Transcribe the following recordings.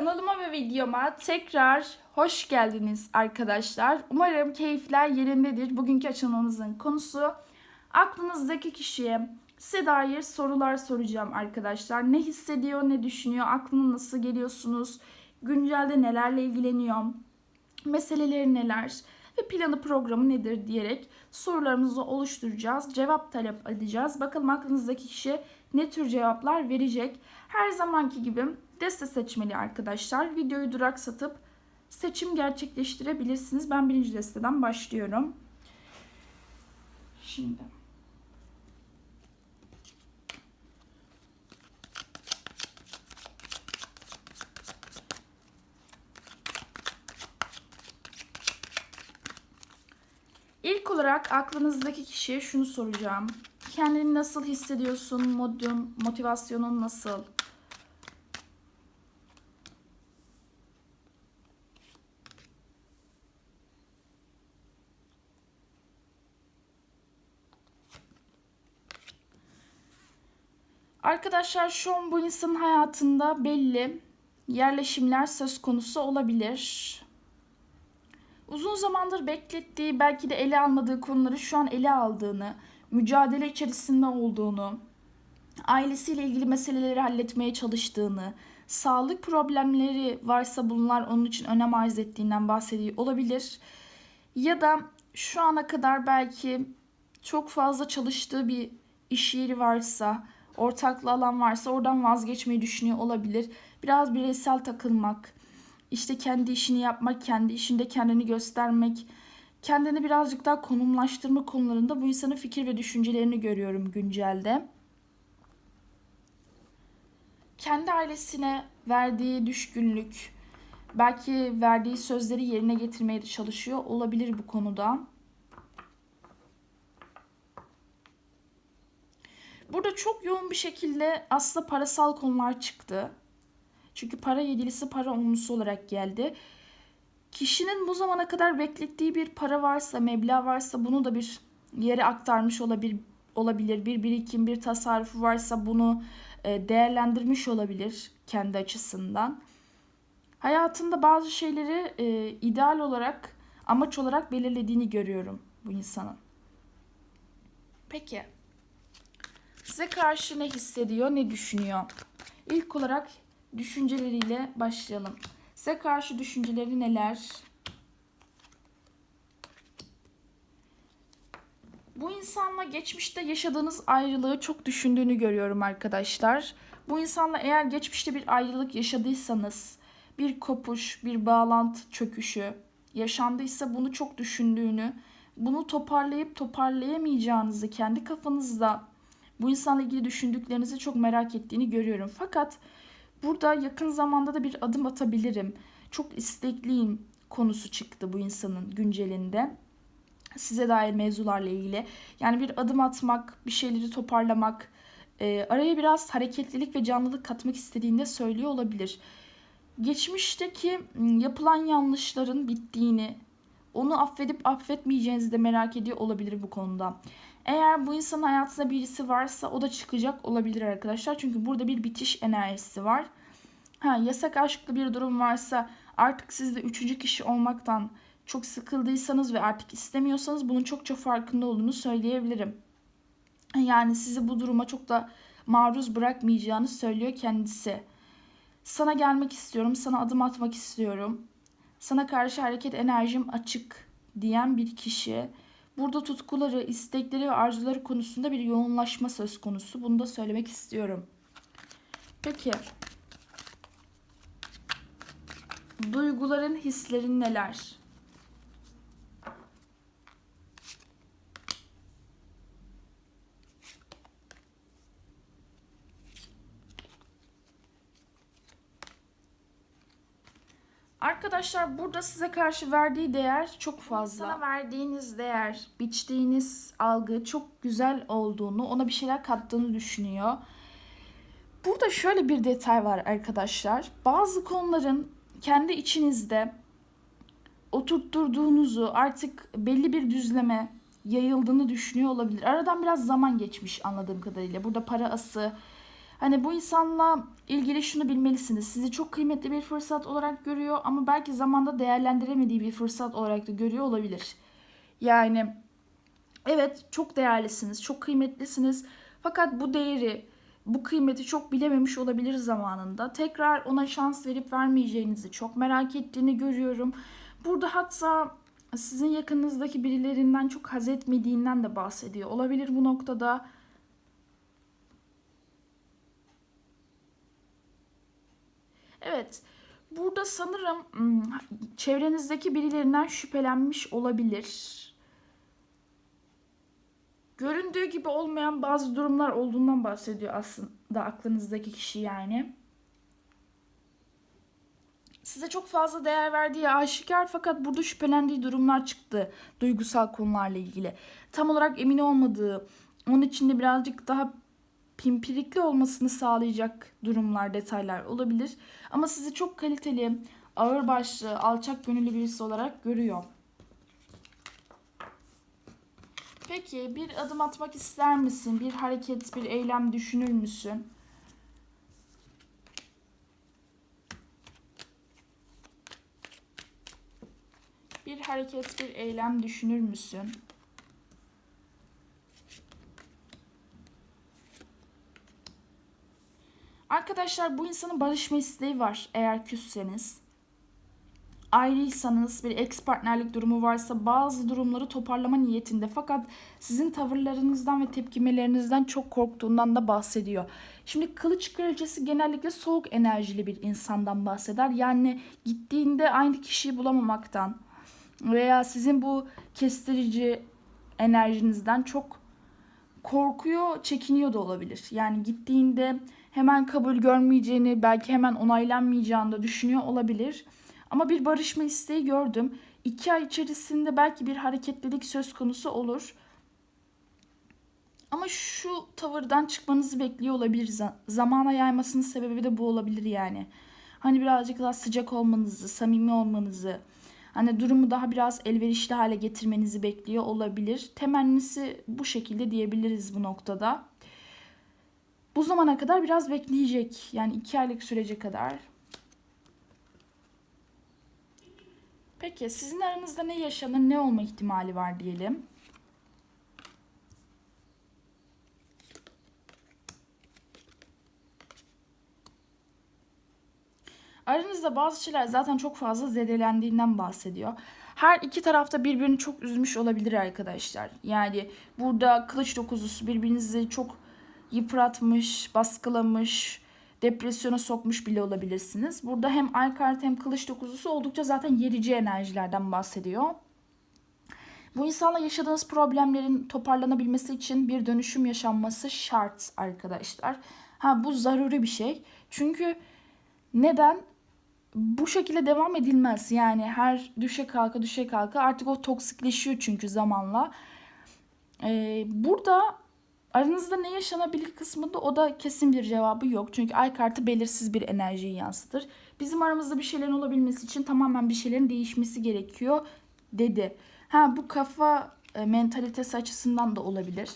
Kanalıma ve videoma tekrar hoş geldiniz arkadaşlar. Umarım keyifler yerindedir. Bugünkü açılmamızın konusu aklınızdaki kişiye size dair sorular soracağım arkadaşlar. Ne hissediyor, ne düşünüyor, aklına nasıl geliyorsunuz, güncelde nelerle ilgileniyor, meseleleri neler ve planı programı nedir diyerek sorularımızı oluşturacağız. Cevap talep edeceğiz. Bakalım aklınızdaki kişi ne tür cevaplar verecek. Her zamanki gibi deste seçmeli arkadaşlar. Videoyu duraksatıp seçim gerçekleştirebilirsiniz. Ben birinci desteden başlıyorum. Şimdi. İlk olarak aklınızdaki kişiye şunu soracağım. Kendini nasıl hissediyorsun? Modun, motivasyonun nasıl? Arkadaşlar şu an bu insanın hayatında belli yerleşimler söz konusu olabilir. Uzun zamandır beklettiği, belki de ele almadığı konuları şu an ele aldığını, mücadele içerisinde olduğunu, ailesiyle ilgili meseleleri halletmeye çalıştığını, sağlık problemleri varsa bunlar onun için önem arz ettiğinden bahsediyor olabilir. Ya da şu ana kadar belki çok fazla çalıştığı bir iş yeri varsa, ortaklı alan varsa oradan vazgeçmeyi düşünüyor olabilir. Biraz bireysel takılmak, işte kendi işini yapmak, kendi işinde kendini göstermek, kendini birazcık daha konumlaştırma konularında bu insanın fikir ve düşüncelerini görüyorum güncelde. Kendi ailesine verdiği düşkünlük, belki verdiği sözleri yerine getirmeye de çalışıyor olabilir bu konuda. Burada çok yoğun bir şekilde aslında parasal konular çıktı. Çünkü para yedilisi para onlusu olarak geldi. Kişinin bu zamana kadar beklettiği bir para varsa, meblağ varsa bunu da bir yere aktarmış olabilir. olabilir. Bir birikim, bir tasarrufu varsa bunu e, değerlendirmiş olabilir kendi açısından. Hayatında bazı şeyleri e, ideal olarak, amaç olarak belirlediğini görüyorum bu insanın. Peki. Size karşı ne hissediyor, ne düşünüyor? İlk olarak düşünceleriyle başlayalım. Size karşı düşünceleri neler? Bu insanla geçmişte yaşadığınız ayrılığı çok düşündüğünü görüyorum arkadaşlar. Bu insanla eğer geçmişte bir ayrılık yaşadıysanız, bir kopuş, bir bağlantı çöküşü yaşandıysa bunu çok düşündüğünü, bunu toparlayıp toparlayamayacağınızı kendi kafanızda bu insanla ilgili düşündüklerinizi çok merak ettiğini görüyorum. Fakat burada yakın zamanda da bir adım atabilirim. Çok istekliyim konusu çıktı bu insanın güncelinde. Size dair mevzularla ilgili. Yani bir adım atmak, bir şeyleri toparlamak, e, araya biraz hareketlilik ve canlılık katmak istediğinde söylüyor olabilir. Geçmişteki yapılan yanlışların bittiğini, onu affedip affetmeyeceğinizi de merak ediyor olabilir bu konuda. Eğer bu insanın hayatında birisi varsa o da çıkacak olabilir arkadaşlar. Çünkü burada bir bitiş enerjisi var. Ha, yasak aşklı bir durum varsa artık siz de üçüncü kişi olmaktan çok sıkıldıysanız ve artık istemiyorsanız bunun çokça farkında olduğunu söyleyebilirim. Yani sizi bu duruma çok da maruz bırakmayacağını söylüyor kendisi. Sana gelmek istiyorum, sana adım atmak istiyorum. Sana karşı hareket enerjim açık diyen bir kişi. Burada tutkuları, istekleri ve arzuları konusunda bir yoğunlaşma söz konusu. Bunu da söylemek istiyorum. Peki. Duyguların, hislerin neler? Arkadaşlar burada size karşı verdiği değer çok fazla. Sana verdiğiniz değer, biçtiğiniz algı çok güzel olduğunu, ona bir şeyler kattığını düşünüyor. Burada şöyle bir detay var arkadaşlar. Bazı konuların kendi içinizde oturtturduğunuzu artık belli bir düzleme yayıldığını düşünüyor olabilir. Aradan biraz zaman geçmiş anladığım kadarıyla. Burada para ası, Hani bu insanla ilgili şunu bilmelisiniz. Sizi çok kıymetli bir fırsat olarak görüyor ama belki zamanda değerlendiremediği bir fırsat olarak da görüyor olabilir. Yani evet çok değerlisiniz, çok kıymetlisiniz. Fakat bu değeri, bu kıymeti çok bilememiş olabilir zamanında. Tekrar ona şans verip vermeyeceğinizi çok merak ettiğini görüyorum. Burada hatta sizin yakınınızdaki birilerinden çok haz etmediğinden de bahsediyor. Olabilir bu noktada. Evet. Burada sanırım hmm, çevrenizdeki birilerinden şüphelenmiş olabilir. Göründüğü gibi olmayan bazı durumlar olduğundan bahsediyor aslında aklınızdaki kişi yani. Size çok fazla değer verdiği aşikar fakat burada şüphelendiği durumlar çıktı duygusal konularla ilgili. Tam olarak emin olmadığı, onun içinde birazcık daha pimpirikli olmasını sağlayacak durumlar, detaylar olabilir. Ama sizi çok kaliteli, ağırbaşlı, alçak gönüllü birisi olarak görüyor. Peki bir adım atmak ister misin? Bir hareket, bir eylem düşünür müsün? Bir hareket, bir eylem düşünür müsün? Arkadaşlar bu insanın barışma isteği var eğer küsseniz. Ayrıysanız bir ex partnerlik durumu varsa bazı durumları toparlama niyetinde fakat sizin tavırlarınızdan ve tepkimelerinizden çok korktuğundan da bahsediyor. Şimdi kılıç kraliçesi genellikle soğuk enerjili bir insandan bahseder. Yani gittiğinde aynı kişiyi bulamamaktan veya sizin bu kestirici enerjinizden çok korkuyor, çekiniyor da olabilir. Yani gittiğinde hemen kabul görmeyeceğini, belki hemen onaylanmayacağını da düşünüyor olabilir. Ama bir barışma isteği gördüm. İki ay içerisinde belki bir hareketlilik söz konusu olur. Ama şu tavırdan çıkmanızı bekliyor olabilir. Zamana yaymasının sebebi de bu olabilir yani. Hani birazcık daha sıcak olmanızı, samimi olmanızı, hani durumu daha biraz elverişli hale getirmenizi bekliyor olabilir. Temennisi bu şekilde diyebiliriz bu noktada. Bu zamana kadar biraz bekleyecek. Yani iki aylık sürece kadar. Peki sizin aranızda ne yaşanır, ne olma ihtimali var diyelim. Aranızda bazı şeyler zaten çok fazla zedelendiğinden bahsediyor. Her iki tarafta birbirini çok üzmüş olabilir arkadaşlar. Yani burada kılıç dokuzusu birbirinizi çok yıpratmış, baskılamış, depresyona sokmuş bile olabilirsiniz. Burada hem ay kartı hem kılıç dokuzusu oldukça zaten yerici enerjilerden bahsediyor. Bu insanla yaşadığınız problemlerin toparlanabilmesi için bir dönüşüm yaşanması şart arkadaşlar. Ha bu zaruri bir şey. Çünkü neden? Bu şekilde devam edilmez. Yani her düşe kalka düşe kalka artık o toksikleşiyor çünkü zamanla. Ee, burada Aranızda ne yaşanabilir kısmında o da kesin bir cevabı yok. Çünkü ay kartı belirsiz bir enerjiyi yansıtır. Bizim aramızda bir şeylerin olabilmesi için tamamen bir şeylerin değişmesi gerekiyor dedi. Ha bu kafa e, mentalitesi açısından da olabilir.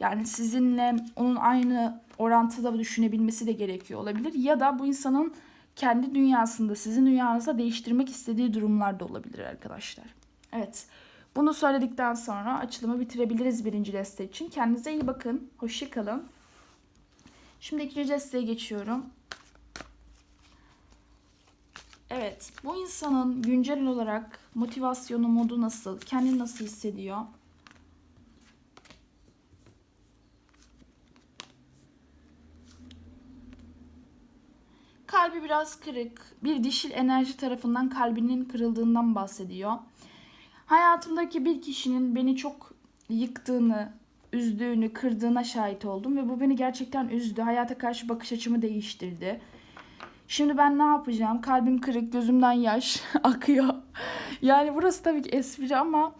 Yani sizinle onun aynı orantıda düşünebilmesi de gerekiyor olabilir. Ya da bu insanın kendi dünyasında sizin dünyanızda değiştirmek istediği durumlar da olabilir arkadaşlar. Evet. Bunu söyledikten sonra açılımı bitirebiliriz birinci deste için. Kendinize iyi bakın. Hoşçakalın. Şimdi ikinci desteye geçiyorum. Evet, bu insanın güncel olarak motivasyonu, modu nasıl, kendini nasıl hissediyor? Kalbi biraz kırık, bir dişil enerji tarafından kalbinin kırıldığından bahsediyor. Hayatımdaki bir kişinin beni çok yıktığını, üzdüğünü, kırdığına şahit oldum ve bu beni gerçekten üzdü. Hayata karşı bakış açımı değiştirdi. Şimdi ben ne yapacağım? Kalbim kırık, gözümden yaş akıyor. Yani burası tabii ki espri ama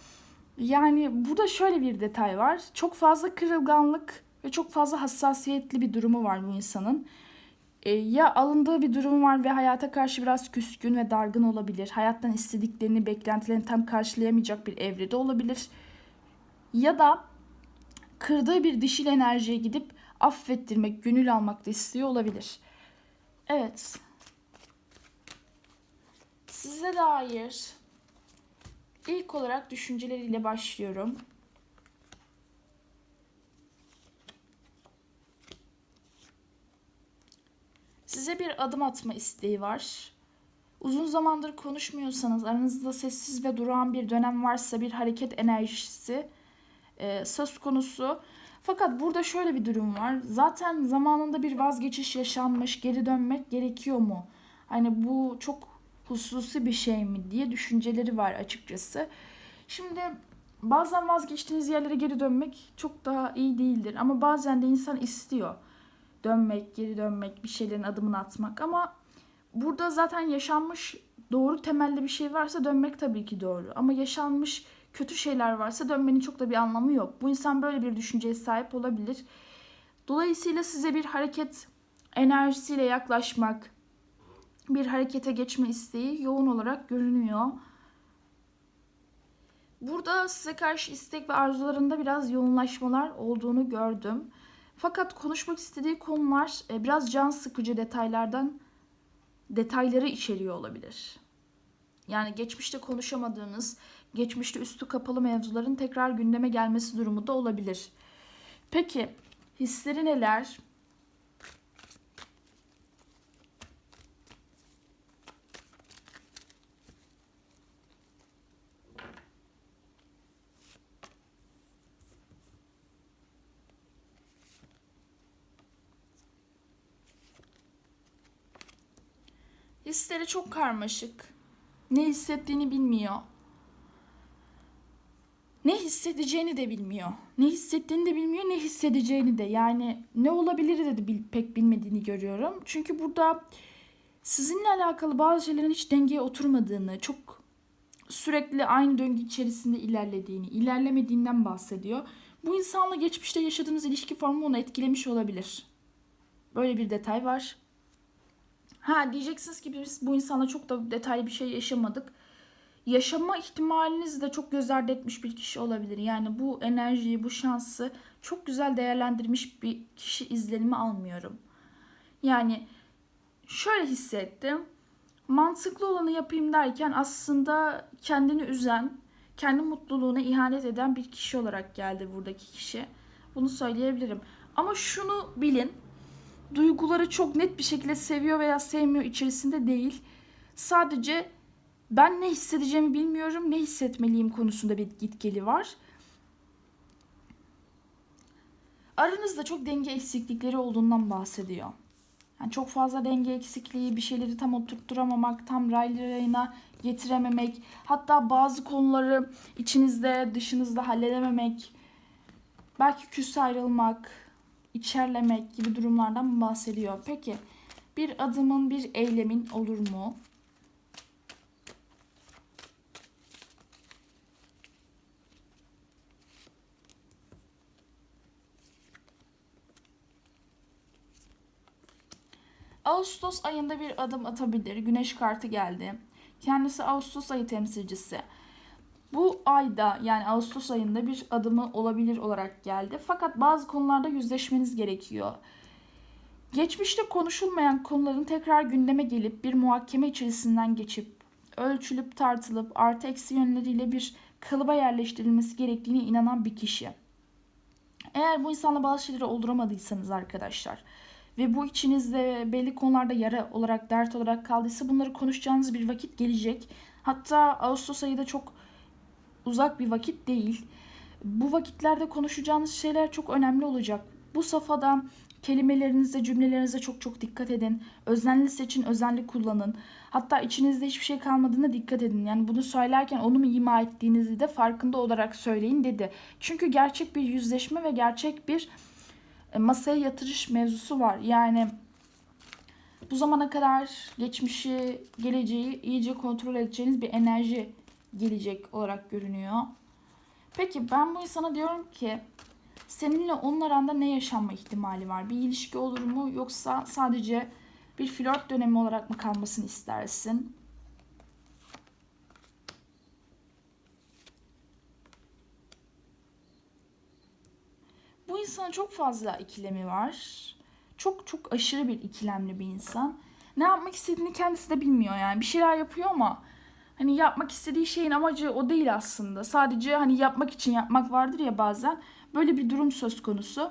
yani burada şöyle bir detay var. Çok fazla kırılganlık ve çok fazla hassasiyetli bir durumu var bu insanın. E, ya alındığı bir durum var ve hayata karşı biraz küskün ve dargın olabilir. Hayattan istediklerini, beklentilerini tam karşılayamayacak bir evrede olabilir. Ya da kırdığı bir dişil enerjiye gidip affettirmek, gönül almak da istiyor olabilir. Evet. Size dair ilk olarak düşünceleriyle başlıyorum. Size bir adım atma isteği var. Uzun zamandır konuşmuyorsanız, aranızda sessiz ve durağan bir dönem varsa bir hareket enerjisi e, söz konusu. Fakat burada şöyle bir durum var. Zaten zamanında bir vazgeçiş yaşanmış, geri dönmek gerekiyor mu? Hani bu çok hususi bir şey mi diye düşünceleri var açıkçası. Şimdi bazen vazgeçtiğiniz yerlere geri dönmek çok daha iyi değildir. Ama bazen de insan istiyor dönmek, geri dönmek, bir şeylerin adımını atmak. Ama burada zaten yaşanmış doğru temelli bir şey varsa dönmek tabii ki doğru. Ama yaşanmış kötü şeyler varsa dönmenin çok da bir anlamı yok. Bu insan böyle bir düşünceye sahip olabilir. Dolayısıyla size bir hareket enerjisiyle yaklaşmak, bir harekete geçme isteği yoğun olarak görünüyor. Burada size karşı istek ve arzularında biraz yoğunlaşmalar olduğunu gördüm. Fakat konuşmak istediği konular e, biraz can sıkıcı detaylardan detayları içeriyor olabilir. Yani geçmişte konuşamadığınız, geçmişte üstü kapalı mevzuların tekrar gündeme gelmesi durumu da olabilir. Peki hisleri neler? Hisleri çok karmaşık. Ne hissettiğini bilmiyor. Ne hissedeceğini de bilmiyor. Ne hissettiğini de bilmiyor, ne hissedeceğini de. Yani ne olabilir de, bil, pek bilmediğini görüyorum. Çünkü burada sizinle alakalı bazı şeylerin hiç dengeye oturmadığını, çok sürekli aynı döngü içerisinde ilerlediğini, ilerlemediğinden bahsediyor. Bu insanla geçmişte yaşadığınız ilişki formu onu etkilemiş olabilir. Böyle bir detay var. Ha diyeceksiniz ki biz bu insanla çok da detaylı bir şey yaşamadık. Yaşama ihtimaliniz de çok göz ardı etmiş bir kişi olabilir. Yani bu enerjiyi, bu şansı çok güzel değerlendirmiş bir kişi izlenimi almıyorum. Yani şöyle hissettim. Mantıklı olanı yapayım derken aslında kendini üzen, kendi mutluluğuna ihanet eden bir kişi olarak geldi buradaki kişi. Bunu söyleyebilirim. Ama şunu bilin duyguları çok net bir şekilde seviyor veya sevmiyor içerisinde değil. Sadece ben ne hissedeceğimi bilmiyorum, ne hissetmeliyim konusunda bir gitgeli var. Aranızda çok denge eksiklikleri olduğundan bahsediyor. Yani çok fazla denge eksikliği, bir şeyleri tam oturtturamamak, tam raylarına getirememek, hatta bazı konuları içinizde, dışınızda halledememek, belki küs ayrılmak, içerlemek gibi durumlardan bahsediyor. Peki bir adımın, bir eylemin olur mu? Ağustos ayında bir adım atabilir. Güneş kartı geldi. Kendisi Ağustos ayı temsilcisi. Bu ayda yani Ağustos ayında bir adımı olabilir olarak geldi. Fakat bazı konularda yüzleşmeniz gerekiyor. Geçmişte konuşulmayan konuların tekrar gündeme gelip bir muhakeme içerisinden geçip ölçülüp tartılıp artı eksi yönleriyle bir kalıba yerleştirilmesi gerektiğine inanan bir kişi. Eğer bu insanla bazı şeyleri olduramadıysanız arkadaşlar ve bu içinizde belli konularda yara olarak, dert olarak kaldıysa bunları konuşacağınız bir vakit gelecek. Hatta Ağustos ayı da çok uzak bir vakit değil. Bu vakitlerde konuşacağınız şeyler çok önemli olacak. Bu safhada kelimelerinize, cümlelerinize çok çok dikkat edin. Özenli seçin, özenli kullanın. Hatta içinizde hiçbir şey kalmadığına dikkat edin. Yani bunu söylerken onu mu ima ettiğinizi de farkında olarak söyleyin dedi. Çünkü gerçek bir yüzleşme ve gerçek bir e, masaya yatırış mevzusu var. Yani bu zamana kadar geçmişi, geleceği iyice kontrol edeceğiniz bir enerji gelecek olarak görünüyor. Peki ben bu insana diyorum ki seninle onun aranda ne yaşanma ihtimali var? Bir ilişki olur mu yoksa sadece bir flört dönemi olarak mı kalmasını istersin? Bu insana çok fazla ikilemi var. Çok çok aşırı bir ikilemli bir insan. Ne yapmak istediğini kendisi de bilmiyor yani. Bir şeyler yapıyor ama hani yapmak istediği şeyin amacı o değil aslında. Sadece hani yapmak için yapmak vardır ya bazen. Böyle bir durum söz konusu.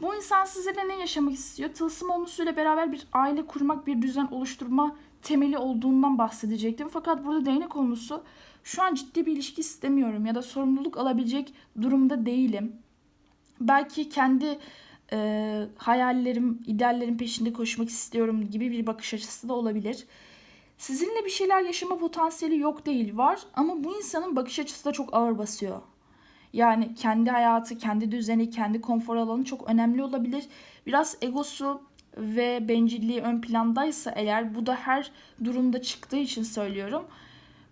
Bu insan sizinle ne yaşamak istiyor? Tılsım onlusuyla beraber bir aile kurmak, bir düzen oluşturma temeli olduğundan bahsedecektim. Fakat burada değnek konusu şu an ciddi bir ilişki istemiyorum ya da sorumluluk alabilecek durumda değilim. Belki kendi e, hayallerim, ideallerim peşinde koşmak istiyorum gibi bir bakış açısı da olabilir. Sizinle bir şeyler yaşama potansiyeli yok değil var ama bu insanın bakış açısı da çok ağır basıyor. Yani kendi hayatı, kendi düzeni, kendi konfor alanı çok önemli olabilir. Biraz egosu ve bencilliği ön plandaysa eğer bu da her durumda çıktığı için söylüyorum.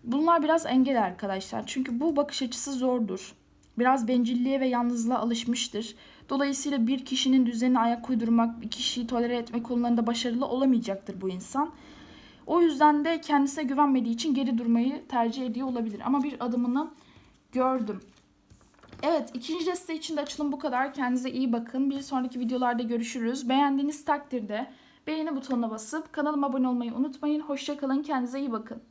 Bunlar biraz engel arkadaşlar. Çünkü bu bakış açısı zordur. Biraz bencilliğe ve yalnızlığa alışmıştır. Dolayısıyla bir kişinin düzenine ayak uydurmak, bir kişiyi tolere etme konularında başarılı olamayacaktır bu insan. O yüzden de kendisine güvenmediği için geri durmayı tercih ediyor olabilir. Ama bir adımını gördüm. Evet ikinci deste için de açılım bu kadar. Kendinize iyi bakın. Bir sonraki videolarda görüşürüz. Beğendiğiniz takdirde beğeni butonuna basıp kanalıma abone olmayı unutmayın. Hoşçakalın. Kendinize iyi bakın.